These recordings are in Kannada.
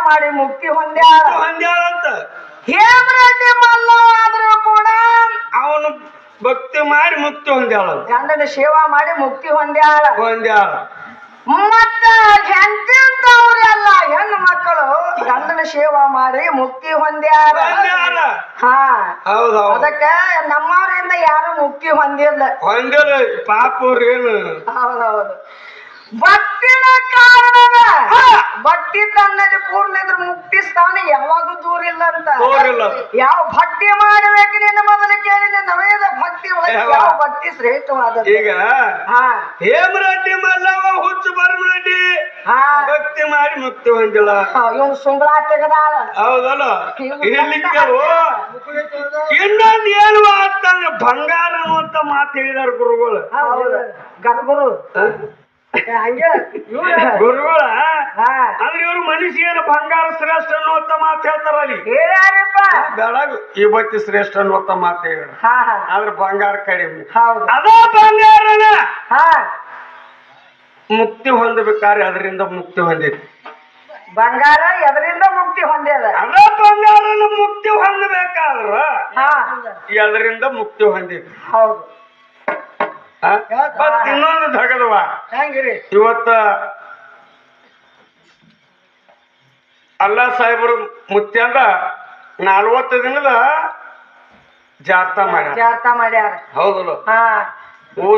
ಮಾಡಿ ಮುಕ್ತಿ ಹೊಂದ್ಯಾಳ. ಒಂದ್ಯಾಳಂತ ಹೇಮರೆಡ್ಡಿ ಮಲ್ಲವ ಆದ್ರೂ ಕೂಡ ಅವನು ಭಕ್ತಿ ಮಾಡಿ ಮುಕ್ತಿ ಹೊಂದ್ಯಾಳ. ಗಂಡನ ಸೇವಾ ಮಾಡಿ ಮುಕ್ತಿ ಹೊಂದ್ಯಾಳ. ಹೊಂದ್ಯಾಳ. ಮತ್ತ ಹೆಂತಿದ್ದವ್ರೆಲ್ಲ ಹೆಣ್ಣು ಮಕ್ಕಳು ಗಂಡನ ಸೇವಾ ಮಾಡಿ ಮುಕ್ತಿ ಹೊಂದ್ಯಾರ. ಹಾ. ಅದಕ್ಕ ನಮ್ಮವರಿಂದ ಯಾರು ಮುಕ್ತಿ ಹೊಂದಿಲ್ಲ ಹೊಂದಿಲ್ಲ ಪಾಪ ಏನು? ಹೌದೌದು ಭಕ್ತಿನ ಕಾರಣದ ಭಕ್ತಿ ತನ್ನಲ್ಲಿ ಪೂರ್ಣ ಇದ್ರ ಮುಕ್ತಿ ಸ್ಥಾನ ಯಾವಾಗೂ ದೂರ ಇಲ್ಲ ಅಂತ. ಯಾವ ಭಕ್ತಿ ಮಾಡಬೇಕು ನಿನ್ನ ಮೊದಲು ಕೇಳಿ ನವೇದ ಭಕ್ತಿ ಒಳಗೆ ಯಾವ? ಭಕ್ತಿ ಶ್ರೇಷ್ಠವಾದ ಈಗ ಹೇಮರೆಡ್ಡಿ ಮಲ್ಲವ ಹುಚ್ಚು ಬರಮರೆಡ್ಡಿ. ಹಾ. ಭಕ್ತಿ ಮಾಡಿ ಮುಕ್ತಿ ಹೊಂದಿಲ್ಲ. ಇವ್ ಸುಂಬಳ ತೆಗದಾಳ. ಹೌದಲ್ಲ? ಇನ್ನೊಂದು ಏನು ಅಂತ ಬಂಗಾರ ಅಂತ ಮಾತು ಹೇಳಿದಾರ ಗುರುಗಳು. ಹಂಗೆ ಗುರುಗಳ ಅಂದ್ರೆ ಇವ್ರು ಮನುಷ್ಯನ ಬಂಗಾರ ಶ್ರೇಷ್ಠ ಅನ್ನುವಂತ ಮಾತು ಹೇಳ್ತಾರ ಅಲ್ಲಿ. ಬೆಳಗ್ ಇವತ್ತಿ ಶ್ರೇಷ್ಠ ಅನ್ನುವಂತ ಮಾತು ಹೇಳ ಆದ್ರೆ ಬಂಗಾರ ಕಡಿಮೆ. ಹೌದು. ಅದ ಬಂಗಾರನ? ಹಾ. ಮುಕ್ತಿ ಹೊಂದಬೇಕಾದ್ರೆ ಅದರಿಂದ ಮುಕ್ತಿ ಹೊಂದೈತಿ ಬಂಗಾರ ಎದರಿಂದ ಮುಕ್ತಿ ಹೊಂದ್ಯದ? ಅದ ಬಂಗಾರನ ಮುಕ್ತಿ ಹೊಂದಬೇಕಾದ್ರ ಹಾ. ಅದರಿಂದ ಮುಕ್ತಿ ಹೊಂದಿದೆ. ಹೌದು? ಮತ್ತ್ ಇನ್ನೊಂದು ಧಗದವ ಹೆಂಗ್ರಿ? ಇವತ್ತ ಅಲ್ಲಾ ಸಾಹೇಬರು ಮುತ್ಯಂದ ನಲ್ವತ್ತು ದಿನದ ಜಾತ ಮಾಡ್ಯಾರ. ಜಾರ್ತಾ ಮಾಡ್ಯಾರ? ಹೌದಲ್ಲ. ಹಾ.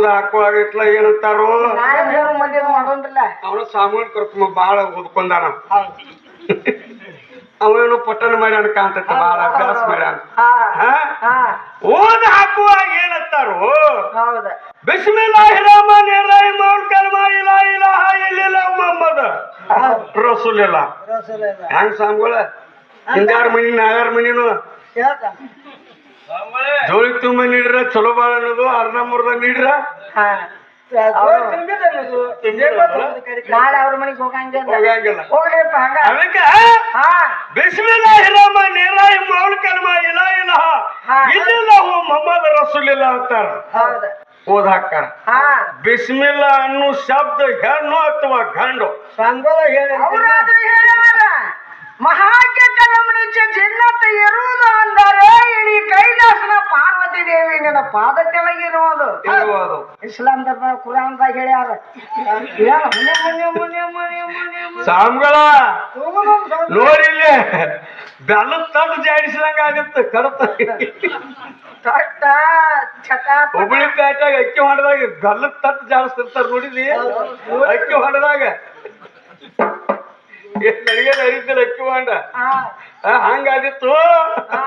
ಹಾಕುವಾಗಿತ್ಲ ಏನಂತಾರೋ? ನಾಳೆ ಮಂದಿ ಮಾಡೋನ್ರಲ್ಲ ಅವನು ಸಾಮೂಹಿಕ ಬಹಳ ಬಾಳ ಓದ್ಕೊಂಡಾನ. ಅವನೇನು ಪಟ್ಟಣ ಮಾಡ್ಯಾನ ಕಾಂತೈತಿ ಬಾಳ ಅಭ್ಯಾಸ ಮಾಡ್ಯಾನ. ಹಾ ಹಾ? ಹಾ. ಓದ್ ಹಾಕುವಾಗ ಏನಂತಾರೋ? ಹೌದ. ರಸೂಲಿಲ್ಲ ಹೆಂಗ್ ಸಾಮ್ಗಳ ಹಿಂಗಾರ ಮನಿ ನಾಗಾರ ಮನಿನು? ಜೋಳಿ ತುಂಬ ನೀಡ್ರ ಚಲೋ ಬಾಳ ಅನ್ನೋದು ಅರ್ಧ ಮುರ್ದ ನೀಡ್ರ? ಹಾ. ನಾಳೆ ಅವ್ರ ಮನೆಗೆ ಹೋಗಂಗಿಲ್ಲ. ಹೋಗ್ರಿಪ್ಪ ಹಂಗ. ಅದಕ್ಕ? ಹಾ. ಬಿಸ್ಮಿಲ್ಲಾಹಿ ರಹಮಾನ್ ಇಲ್ಲ ಮೌಲ್ ಕಲ್ಮಾ ಇಲಾ ಇಲಾಹ ಹಾ. ಇಲ್ಲಿಲ್ಲ ಮೊಹಮ್ಮದ್ ರಸೂಲಿಲ್ಲ ಅಂತಾರ. ಹೌದ. ಓದ್ ಹಾಕ್ತಾರ ಹಾ. ಬಿಸ್ಮಿಲ್ಲಾ ಅನ್ನೋ ಶಬ್ದ ಹೆಣ್ಣು ಅಥವಾ ಗಂಡು? ಅವರಾದ್ರೂ ಹೇಳ್ಯಾರ ಮಹಾಜ್ಞ ಕಲಮನಿಚ್ಚ ಜಿನ್ನತ ಇರುವುದು ಅಂದರೆ ಇಡೀ ಕೈಲಾಸನ ಪಾರ್ವತಿ ದೇವಿ ನಿನ್ನ ಪಾದ ಕೆಳಗಿರುವುದು ಇರುವುದು. ಇಸ್ಲಾಂ ಧರ್ಮ ಕುರಾನ್ದಾಗ ಹೇಳ್ಯಾರ. ಸಾಮ್ಗಳ ಹೋಗೋದೊಂದ್ ಬೆಲ್ಲದ ತಟ್ಟು ಜಾಡಿಸಿದಂಗ ಆಗತ್ತ ಕಡತ. ಚಟ ಹುಬ್ಳಿ ಪೇಟೆಗ ಅಕ್ಕಿ ಹೊಡೆದಾಗ ಗಲ್ಲ ತಟ್ಟು ಜಾಡಿಸ್ತಿರ್ತಾರ ನೋಡಿದಿ? ಅಕ್ಕಿ ಮಾಡಿದಾಗ ನನಗೆ ನಡೀತಿಲ್ಲ ಅಕ್ಕಿ ಹೊಂಡ. ಹಾ, ಹಂಗಾದಿತ್ತು. ಹಾ,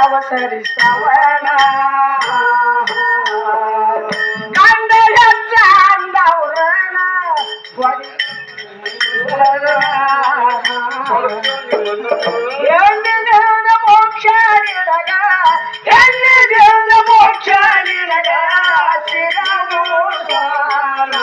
ಇದ್ದವ ಸರಿ ಸವಣ ಗಂಡ ಹೆಚ್ಚ ಅಂದವ್ರನ ಹೆಣ್ಣಿನ ಮೋಕ್ಷ ನಿನಗ ಹೆಣ್ಣಿನ ಮೋಕ್ಷ ನಿನಗ ಸಿಗಮು ಸ್ವಾನ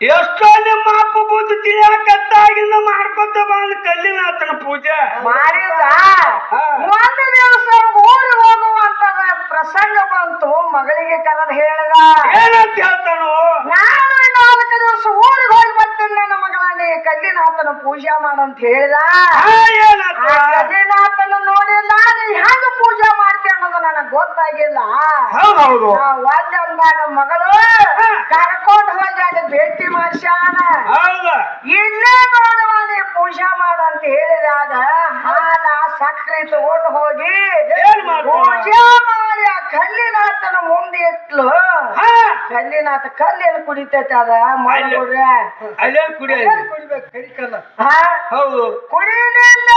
ಎಷ್ಟೋ ನಿಮ್ಮ ಅಪ್ಪ ಬುದ್ಧಿ ತಿಳಿಯಕತ್ತಾಗಿಲ್ಲ ಮಾಡ್ಕೊತ ಬಂದ ಕಲ್ಲಿನ ಆತನ ಪೂಜೆ. ಮಾಡಿದ. ಒಂದು ದಿವಸ ಊರಿಗೆ ಹೋಗುವಂತ ಪ್ರಸಂಗ ಬಂತು ಮಗಳಿಗೆ ಕರೆದು ಹೇಳಿದ. ಏನಂತ ಹೇಳ್ತಾನು? ನಾನು ನಾಲ್ಕು ದಿವಸ ಊರಿಗೆ ಹೋಗಿ ಬರ್ತೀನಿ ನನ್ನ ಮಗಳ ನೀ ಕಲ್ಲಿನಾಥನ ಪೂಜೆ ಮಾಡಂತ ಹೇಳಿದ. ಆ, ಏನಂತ? ಆ ಕಲ್ಲಿನಾಥನ ನೋಡಿಲ್ಲ ನೀ ಹೆಂಗ ಪೂಜೆ ನನಗ್ ಗೊತ್ತಾಗಿಲ್ಲ. ಹೌದು ಹೌದು ಆ ಒಳ್ಳೆ ಮಗಳು ಕರ್ಕೊಂಡು ಹೋಗಿ ಅಲ್ಲಿ ಭೇಟಿ ಮಾಡ್ಸ್ಯಾನ. ಇಲ್ಲೇ ನೋಡುವ ನೀ ಅಂತ ಮಾಡಂತ ಹೇಳಿದಾಗ ಹಾಲ ಸಕ್ಕರೆ ತಗೊಂಡು ಹೋಗಿ? ಪೂಜೆ ಮಾಡಿ ಆ ಕಲ್ಲಿನಾಥನ ಮುಂದೆ ಇಟ್ಲು ಕಲ್ಲಿನಾಥ ಕಲ್ಲೇನು ಕುಡಿತೈತೆ ಅದ? ಮಾಡ್ಕೊಡ್ರೆ ಕುಡಿಬೇಕು ಕುಡಿಲಿಲ್ಲ.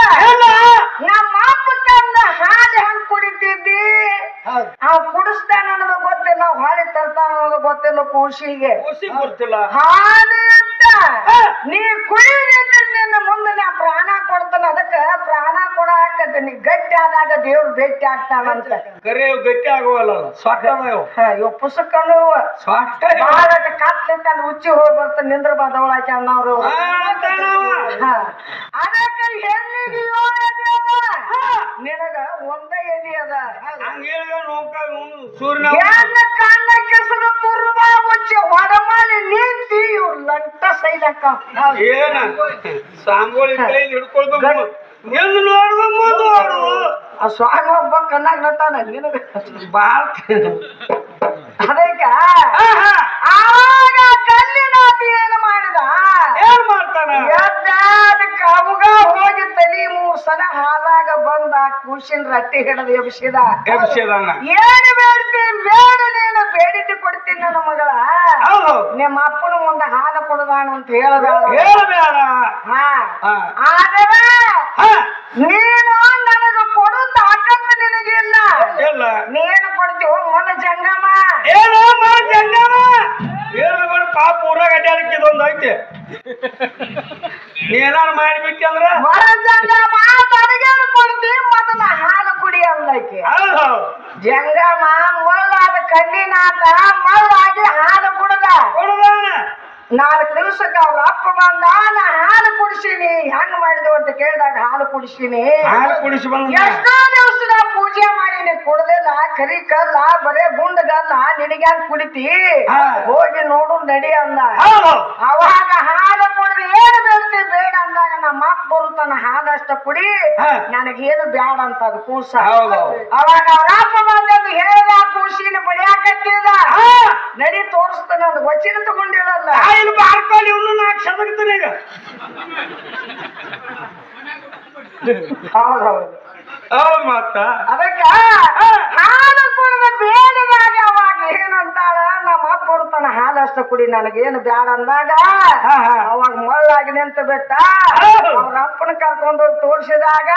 ನಮ್ಮ ಅಪ್ಪ ತಂದ ಹಾಲು ಹೆಂಗ್ ಕುಡಿತಿದ್ದಿ ಅವ್ ಕುಡಿಸ್ತಾನ ಅನ್ನೋದು ಗೊತ್ತಿಲ್ಲ ಹೊಳಿ ತರ್ತಾನ ಅನ್ನೋದು ಗೊತ್ತಿಲ್ಲ ಕೂಸಿಗೆ. ಹಾಲಿಂದ ಗೊತ್ತಿಲ್ಲ ಹಾಲು ಹಾ. ನೀ ಕುಡಿಲಿಲ್ಲ ನಿನ್ನ ಮುಂದೆ ನಾ ಪ್ರಾಣ ಕೊಡ್ತಾನ. ಅದಕ್ಕ ಪ್ರಾಣ ಕೊಡಾಕ ನೀ ಗಟ್ಟಿ ಆದಾಗ ದೇವ್ರ ಭೇಟಿ ಆಗ್ತಾನಂತ ಕರೆ ಗಟ್ಟಿ ಆಗುವಲ್ಲ ಸ್ವಾಟ ಅದಾವ ಹಾ, ಇವ್ ಪುಸ್ತಕನು ಸ್ವಾಟ ಬಹಳ ಕತ್ಲಿಂತ ಉಚ್ಚಿ ಹೋಗಿ ಬರ್ತಾನೆ ನಿಂದ್ರ ಬದವಳಾಕ ಅನ್ನೋರು ಹಾ. ಅದಕ್ಕ ಹೆಣ್ಣಿಗೆ ನಿನಗ ಒಂದೇ ಎಲಿ ಅದ. ಹಂಗ ಹೆಣ್ಣ ಕಣ್ಣ ಕೆಸರು? ತುರ್ಬ ಮುಚ್ಚಿ ಹೊಡಮಾಲಿ ನಿಂತಿ ಇವ್ರು ಲಂಟ ಸೈಲಕ್ಕ ಏನ? ಸಾಂಗೋಳಿ ಕೈ ಹಿಡ್ಕೊಳ್ದು ಎಂದು ನೋಡುದು ಮುಂದೆ ನೋಡುದು. ಆ ಸ್ವಾಮಿ ಒಬ್ಬ ಕಣ್ಣಾಗ ನಟ್ಟಾನ ನಿನಗ? ಬಾಳ ಅದಕ್ಕ ಆವಾಗ ಏನು ಮಾಡಿದ? ಏನ್ ಮಾಡ್ತಾನ? ಎದ್ದಾದ ಅವಾಗ ಹೋಗಿ ತಲಿ ಮೂರ್ ಸಲ ಬಂದ ಕೂಸಿನ ರಟ್ಟಿ ಹಿಡದು ಎಬ್ಸಿದ ಎಬ್ಸಿದಾನ ಏನು ಬೇಡ್ತಿ ಬೇಡ ನೀನು ಬೇಡಿದ್ದು ಕೊಡ್ತೀನಿ ನನ್ನ ಮಗಳ. ನಿಮ್ಮ ಅಪ್ಪನ ಮುಂದೆ ಹಾಲು ಕೊಡದಾಣ ಅಂತ ಹೇಳಬೇಡ. ಹೇಳಬೇಡ. ಆದರೆ ನೀನು ನನಗ ಕೊಡು ತಾಕತ್ತು ನಿನಗಿಲ್ಲ ಇಲ್ಲ. ನೀನು ಕೊಡ್ತೀವ ಮನ ಜಂಗಮ. ಏನು ಜಂಗಮ? ಏನು ಮಾಡಿ ಪಾಪ ಊರಾಗ ಅಡ್ಡಾಡಕ್ಕೆ ಇದೊಂದು ಐತೆ. ಏನಾರು ಮಾಡಿಬಿಟ್ಟಿ ಅಂದ್ರ? ಜಂಗಮ ತನಗೇನು ಕೊಡ್ತಿ ಮೊದಲ ಹಾಲು ಹೌದು. ಜಂಗಮ ಮಲ್ಲಾದ ಕಣ್ಣಿನಾತ ಮಲ್ಲಾಗಿ ಹಾಲು ಕುಡ್ದ. ನಾಲ್ಕು ದಿವಸಕ್ಕೆ ಅವ್ರ ಅಪ್ಪ ಬಂದ ನಾ ಹಾಲು ಕುಡಿಸೀನಿ ಹೆಂಗ್ ಮಾಡಿದ್ವು ಅಂತ ಕೇಳಿದಾಗ ಹಾಲು ಕುಡಿಸೀನಿ. ಹಾಲು ಕುಡಿಸಿ ಬಂದ ಎಷ್ಟೋ ದಿವಸ ನಾ ಪೂಜೆ ಮಾಡೀನಿ ಕುಡ್ದಿಲ್ಲ ಕರಿ ಕಲ್ಲ ಬರೇ ಗುಂಡಗಲ್ಲ ನಿನಗೆ ಕುಡಿತಿ? ಹೋಗಿ ನೋಡು ನಡಿ ಅಂದ. ಅವಾಗ ಹಾಲು ಕುಡ್ದು ಅಪ್ಪ ಬರುತ್ತಾನ ಹಾಲಷ್ಟ ಕುಡಿ. ನನಗೇನು ಬ್ಯಾಡ ಅಂತ ಅದು ಕೂಸ. ಅವಾಗ ಅವ್ರ ಹೇಳ ಬಂದದ್ದು ಹೇಳ್ದ ಕೂಸಿನ ಬಡಿಯಾಕತ್ತಿದ. ನಡಿ ತೋರಿಸ್ತಾನೆ ಅದು ವಚನ ತಗೊಂಡಿರಲ್ಲ. ಆಯಿಲ್ ಬಾರ್ಕೊಳ್ಳಿ ಇವನು ನಾಲ್ಕು ಸದಗ್ತಾನೆ ಈಗ. ಹೌದೌದು ಅದಕ್ಕ ಹಾಲು ಕುಡಿದ ಬೇಡದಾಗ ಅವಾಗ ಏನಂತಾಳ ನಮ್ಮ ಅಪ್ಪ ಹಾಲಷ್ಟ ಕುಡಿ ನನಗೇನು ಬ್ಯಾಡ ಅಂದಾಗ. ಅವಾಗ ಮಳ್ಳಾಗಿ ನಿಂತ ಬಿಟ್ಟ. ಅವ್ರ ಅಪ್ಪನ ಕರ್ಕೊಂಡು ತೋರಿಸಿದಾಗ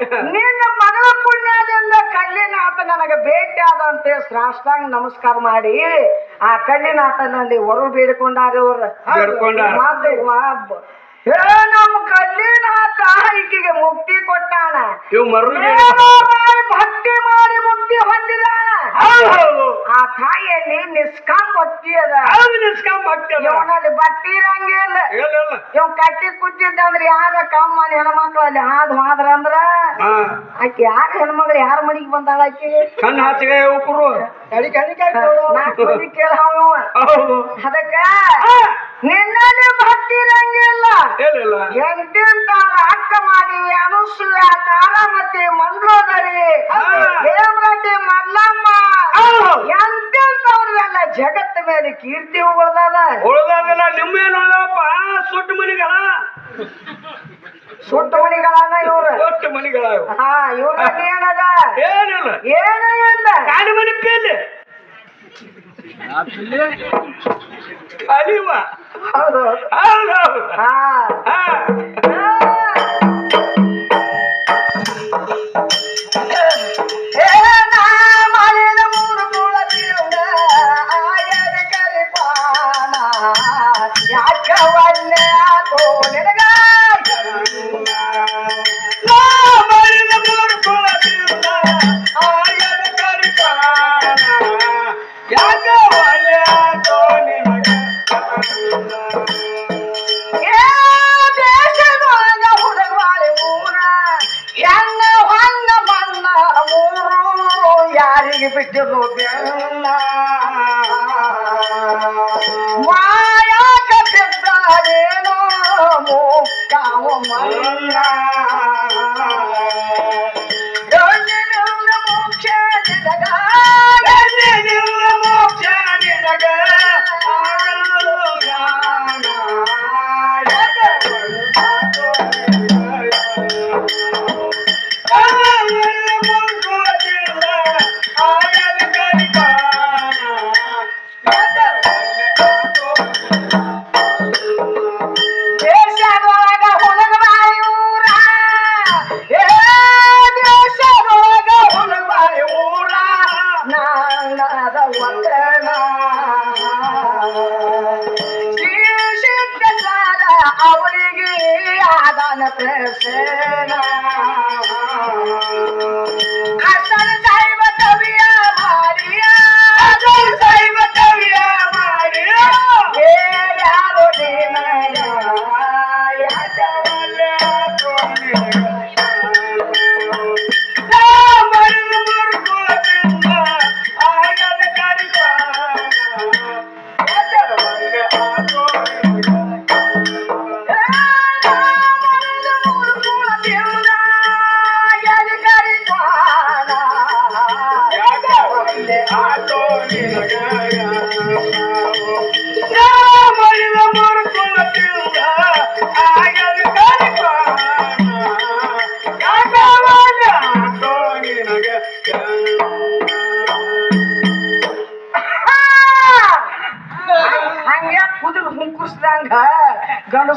ನಿನ್ನ ಮಗಳ ಪುಣ್ಯದಿಂದ ಕಲ್ಲಿನಾಥ ನನಗೆ ಭೇಟಿ ಆದಂತೆ ಶ್ರಾಷ್ಟಾಂಗ ನಮಸ್ಕಾರ ಮಾಡಿ ಆ ಕಲ್ಲಿನಾಥನಲ್ಲಿ ಹೊರ ಬೇಡಿಕೊಂಡಾರೆ ಅವ್ರ ಏ ನಮ್ಮ ಕಲ್ಲಿನಾಥ ಈಕಿಗೆ ಮುಕ್ತಿ ಕೊಟ್ಟಾನ. ಇವ್ ಮರು ಮಾಡಿ ಭಕ್ತಿ ಮಾಡಿ ಮುಕ್ತಿ ಹೊಂದಿದಾನ. ಹೌದು ಆ ತಾಯಿಯಲ್ಲಿ ನಿಷ್ಕಾಮ್ ಭಕ್ತಿ ಅದ. ಹೌದು ಭಕ್ತಿ ಆಗ್ತದ ಇವನಲ್ಲಿ ಬಟ್ಟಿ ಇರಂಗಿಲ್ಲ ಇಲ್ಲ. ಇವ್ ಕಟ್ಟಿ ಕುಚ್ಚಿದ್ದಂದ್ರೆ ಯಾರ ಕಮ್ಮ ಮನೆ ಹೆಣ್ಮಕ್ಳು ಅಲ್ಲಿ ಹಾದ್ ಹಾದ್ರ ಅಂದ್ರ? ಆಕೆ ಯಾರ ಹೆಣ್ಮಗಳು ಯಾರ ಮನಿಗ್ ಬಂದಾಳ ಆಕಿ? ಕಣ್ಣು ಹಾಚಿಗೆ ಉಪ್ಪರು ಕೇಳ ಅದಕ್ಕ ನಿನ್ನ ನಿನ್ನಲ್ಲಿ ಭಕ್ತಿ ಇಲ್ಲ ಎಂತೆಂತಾರ ಅಕ್ಕ ಮಾಡಿ ಅನುಸೂಯ ತಾರಾಮತಿ ಮಂಗಳೋದರಿ ಹಾ. ದೇವರಡ್ಡಿ ಮಲ್ಲಮ್ಮ. ಎಂತೆಂತವ್ರಿಗೆಲ್ಲ ಜಗತ್ತ ಮೇಲೆ ಕೀರ್ತಿ ಉಳ್ದದ? ಉಳ್ದಾಗೆಲ್ಲ ನಿಮ್ಮೇನು ಉಳ್ದಪ್ಪ ಸುಟ್ಟು ಮನಿಗಳ. ಸುಟ್ಟ ಮನಿಗಳನ್ನ ಇವ್ರು. ಸುಟ್ಟು ಮನಿಗಳ ಹಾ ಇವ್ರ ಏನದ ಏನಿಲ್ಲ. ಏನ ಇಲ್ಲ. ಕಾಲಿ ಮನಿ ಪೇಲಿ ಅಲಿವ ಹೌದು ಹೌದು ಹೌದು ಹಾ ಹಾ மாறா ಹಂಗೆ ಕುದುರೆ ಹುಂಕುಸ್ದಂಗ ಗಂಡ